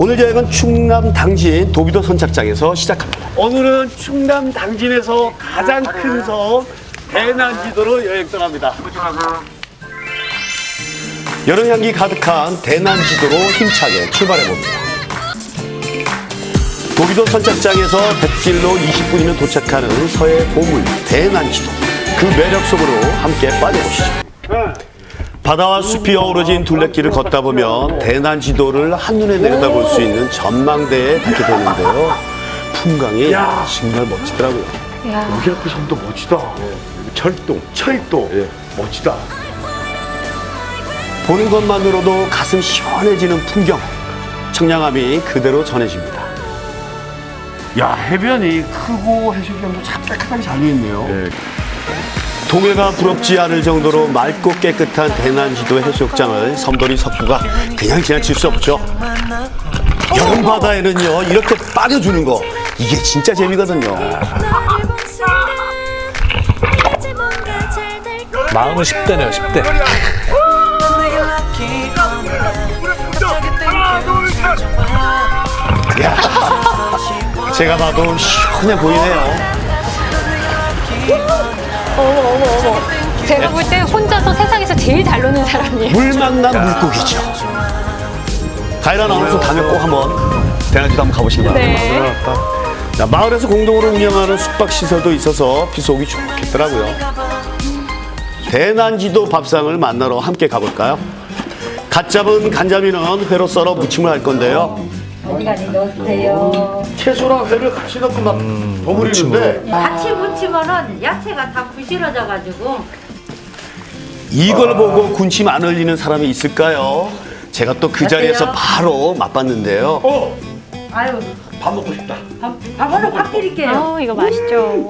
오늘 여행은 충남 당진 도비도 선착장에서 시작합니다. 오늘은 충남 당진에서 가장 큰 섬 대난지도로 여행 떠납니다. 여름 향기 가득한 대난지도로 힘차게 출발해 봅니다. 도비도 선착장에서 뱃길로 20분이면 도착하는 서해 보물 대난지도 그 매력 속으로 함께 빠져보시죠. 바다와 숲이 어우러진 둘레길을 걷다 보면 대난 지도를 한눈에 내려다볼 수 있는 전망대에 닿게 되는데요. 풍광이 정말 멋지더라고요. 여기 앞에 섬도 멋지다. 철동, 철도. 멋지다. 보는 것만으로도 가슴 시원해지는 풍경, 청량함이 그대로 전해집니다. 야 해변이 크고 해수욕장도 참 깨끗하게 잘 있네요. 동해가 부럽지 않을 정도로 맑고 깨끗한 대난지도 해수욕장을 섬돌이 석구가 그냥 지나칠 수 없죠. 여름 바다에는요 이렇게 빠져주는 거 이게 진짜 재미거든요. 마음은 10대네요, 10대. 제가 봐도 시원해 보이네요. 제가 볼 때 혼자서 세상에서 제일 잘 노는 사람이에요. 물 만난 물고기죠. 가이라 나오면서 다음에 꼭 한번 대난지도 한번 가보시기 바랍니다. 네. 자, 마을에서 공동으로 운영하는 숙박 시설도 있어서 비속이 좋겠더라고요. 대난지도 밥상을 만나러 함께 가볼까요? 갓 잡은 간자미는 회로 썰어 무침을 할 건데요. 어디까지 넣으세요. 채소랑 회를 같이 넣고 막 버무리는데 같이 무치면은 야채가 다 부실어져가지고 이걸 보고 군침 안 흘리는 사람이 있을까요? 제가 또 그 자리에서 바로 맛봤는데요. 어! 아유 밥 먹고 싶다. 밥, 밥 하나 밥 드릴게요. 어, 이거 맛있죠.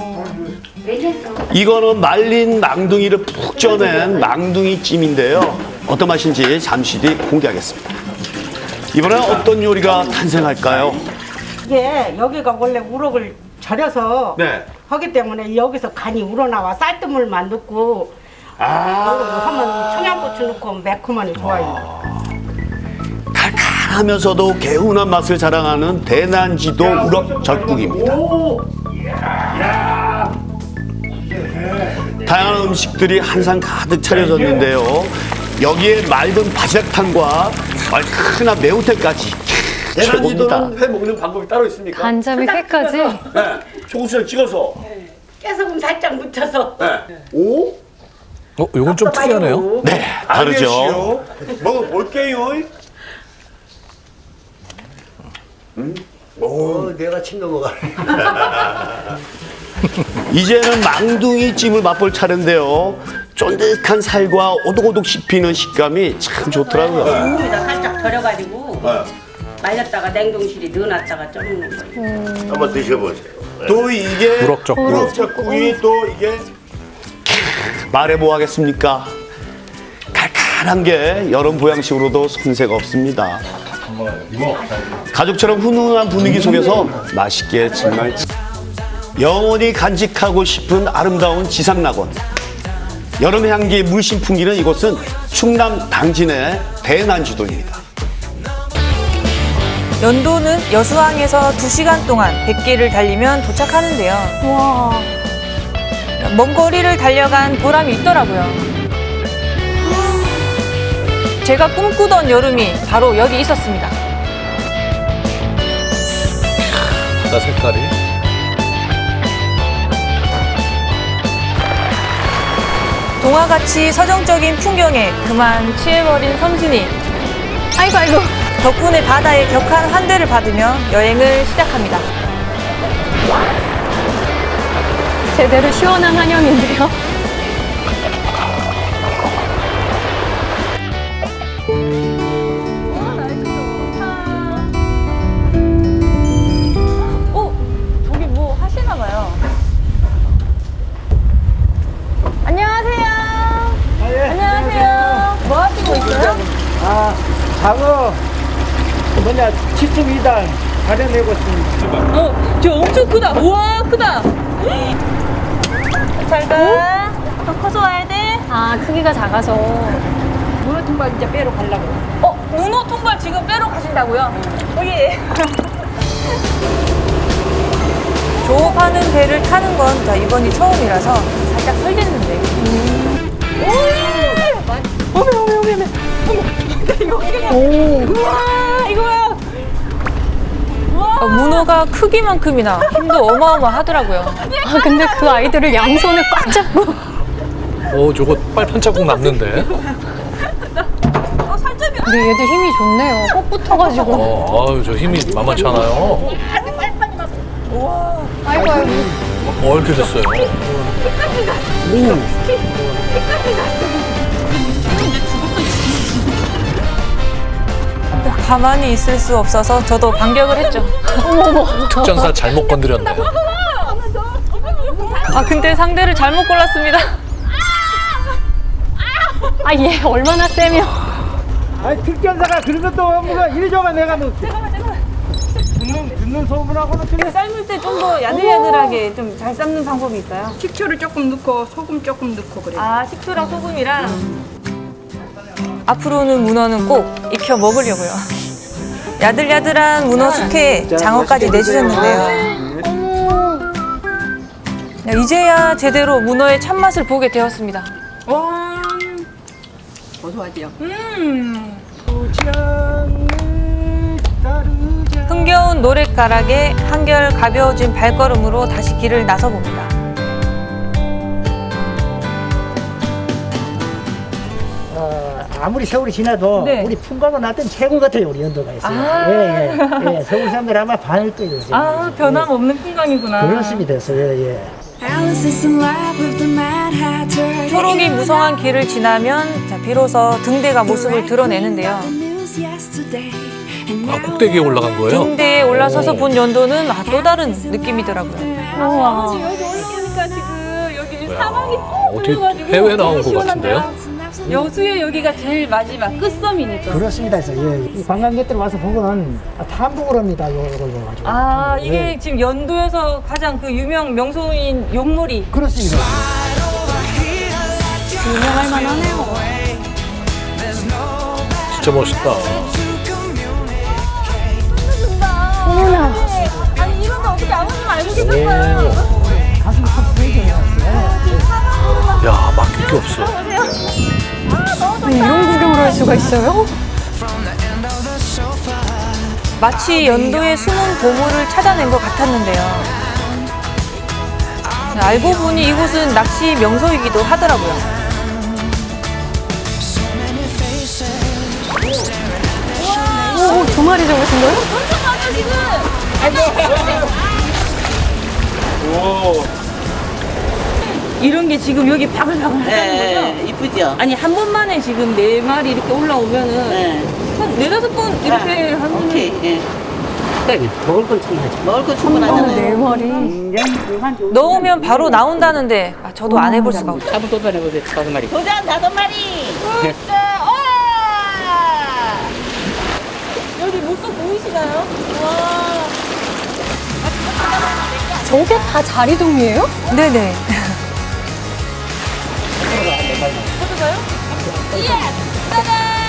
이거는 말린 망둥이를 푹 쪄낸 망둥이 찜인데요. 어떤 맛인지 잠시 뒤 공개하겠습니다. 이번엔 어떤 요리가 탄생할까요? 이게 여기가 원래 우럭을 절여서 네. 하기 때문에 여기서 간이 우러나와 쌀뜨물만 넣고 아. 하면 청양고추 넣고 매콤하니 좋아요. 칼칼하면서도 개운한 맛을 자랑하는 대난지도 우럭 절국입니다. 다양한 음식들이 한 상 가득 차려졌는데요. 여기에 맑은 바지락탕과 얼큰한 매운탕까지 최고입니다. 회 먹는 방법이 따로 있습니까? 간장에 회까지. 네. 소금수를 찍어서. 깨소금 살짝 묻혀서 오? 어, 요건 좀 특이하네요. 네, 다르죠. 알겠시오. 먹어볼게요. 오, 내가 침 넘어가. 이제는 망둥이 찜을 맛볼 차례인데요. 쫀득한 살과 오독오독 씹히는 식감이 참 좋더라고요. 살짝 절여가지고 말렸다가 냉동실에 넣어놨다가 쪄먹는 거예요. 한번 드셔보세요. 또 이게 우럭젓국. 우럭젓국이 또 이게 말해 뭐 하겠습니까? 칼칼한 게 여름 보양식으로도 손색 없습니다. 가족처럼 훈훈한 분위기 속에서 맛있게 정말 영원히 간직하고 싶은 아름다운 지상낙원. 여름 향기 물씬 풍기는 이곳은 충남 당진의 대난지도입니다. 연도는 여수항에서 2시간 동안 100개를 달리면 도착하는데요. 와. 먼 거리를 달려간 보람이 있더라고요. 제가 꿈꾸던 여름이 바로 여기 있었습니다. 바다 색깔이. 동화같이 서정적인 풍경에 그만 취해버린 섬순이. 아이고, 아이고. 덕분에 바다의 격한 환대를 받으며 여행을 시작합니다. 제대로 시원한 한영인데요. 72단 가려내고 있습니다. 어, 저 엄청 크다. 우와, 크다. 잘 가. 어? 더 커서 와야 돼. 아, 크기가 작아서. 문어 통발 이제 빼러 가려고. 어, 문어 통발 지금 빼러 가신다고요? 오, 예. 조업하는 배를 타는 건 이번이 처음이라서 살짝 설렜는데. 음. 예. 아, 문어가 크기만큼이나 힘도 어마어마하더라고요. 아 근데 그 아이들을 양손에 꽉 잡고 오, 저거 빨판 자국 남는데. 근데 얘들 힘이 좋네요. 꼭 붙어가지고. 어, 아유, 저 힘이 만만치 않아요. 아이고 아이고. 어, 이렇게 됐어요. 가만히 있을 수 없어서 저도 반격을 했죠. 특전사 잘못 건드렸네. 아 근데 상대를 잘못 골랐습니다. 아 얘 얼마나 세면. 아니 특전사가 그런 것도 없는 이리 줘봐 내가 너. 잠깐만 잠깐만. 듣는 듣는 소문하고는 틀려. 삶을 때 좀 더 야들야들하게 좀 잘 삶는 방법이 있어요? 식초를 조금 넣고 소금 조금 넣고 그래. 아 식초랑 소금이랑 앞으로는 문어는 꼭 익혀 먹으려고요. 야들야들한 문어 숙회에 장어까지 내주셨는데요. 야, 이제야 제대로 문어의 참맛을 보게 되었습니다. 와 고소하지요. 흥겨운 노랫가락에 한결 가벼워진 발걸음으로 다시 길을 나서 봅니다. 아무리 세월이 지나도 네. 우리 풍광은 났던 최고 같아요 우리 연도가 있어요. 아. 예, 예, 예. 서울 사람들 아마 반을 거예요. 지금. 아 변함없는 풍광이구나. 그렇습니다. 예, 예. 초록이 무성한 길을 지나면 자, 비로소 등대가 모습을 드러내는데요. 아, 꼭대기에 올라간 거예요? 등대에 올라서서 본 연도는 아, 또 다른 느낌이더라고요. 우와. 여기 올라오니까 지금 여기 야, 어떻게 해외 나온 것 같은데요? 여수의 여기가 제일 마지막 끝섬이니까. 그렇습니다. 그래서 예, 이 관광객들 와서 보고는 아, 탐복을 합니다. 요- 요걸 봐가지고. 아 이게 예. 지금 연도에서 가장 그 유명 명소인 용물이 그렇습니다. 유명할 만하네요. 진짜 멋있다. 어머나. 아니 이런 거 어떻게 아버님 알고 계셨어요? 가슴 팍 쓰이잖아요. 야, 맡길 게 없어. 수가 있어요? 마치 연도의 숨은 보물을 찾아낸 것 같았는데요. 알고 보니 이곳은 낚시 명소이기도 하더라고요. 오, 두 마리 잡으신 거예요? 이런 게 지금 여기 바글바글 하다는 거죠? 네, 이쁘죠. 아니 한 번만에 지금 네 마리 이렇게 올라오면은 네. 한 네다섯 번 이렇게 하는 오케이. 예. 먹을 건 충분하죠. 먹을 거 어, 충분하잖아요. 네 마리. 넣으면 바로 나온다는데 아, 저도 안 해볼 수가 없어요. 도전 다섯 마리. 여기 모습 보이시나요? 와. 저게 다 자리동이에요? 네네.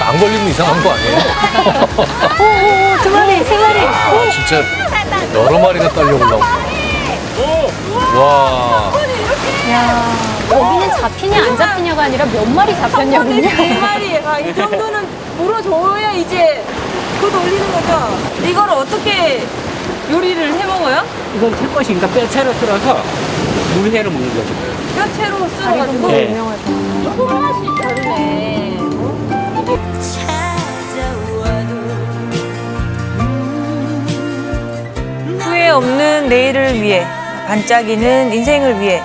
안 걸리면 이상한 거 아니에요? 오, 두 마리, 세 마리. 아, 진짜 여러 마리가 딸려 올라오고. 와, 야, 여기는 잡히냐 안 잡히냐가 아니라 몇 마리 잡혔냐군요. 네 마리. 아, 이 정도는 물어줘야 이제 곧 올리는 거죠? 이거를 어떻게 요리를 해 먹어요? 이건 햇것이니까 뼈채로 쓸어서 물회로 먹는 거죠. 뼈채로 쓸어가지고. 네. 다르네. 후회 없는 내일을 위해 반짝이는 인생을 위해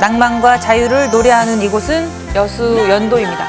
낭만과 자유를 노래하는 이곳은 여수 연도입니다.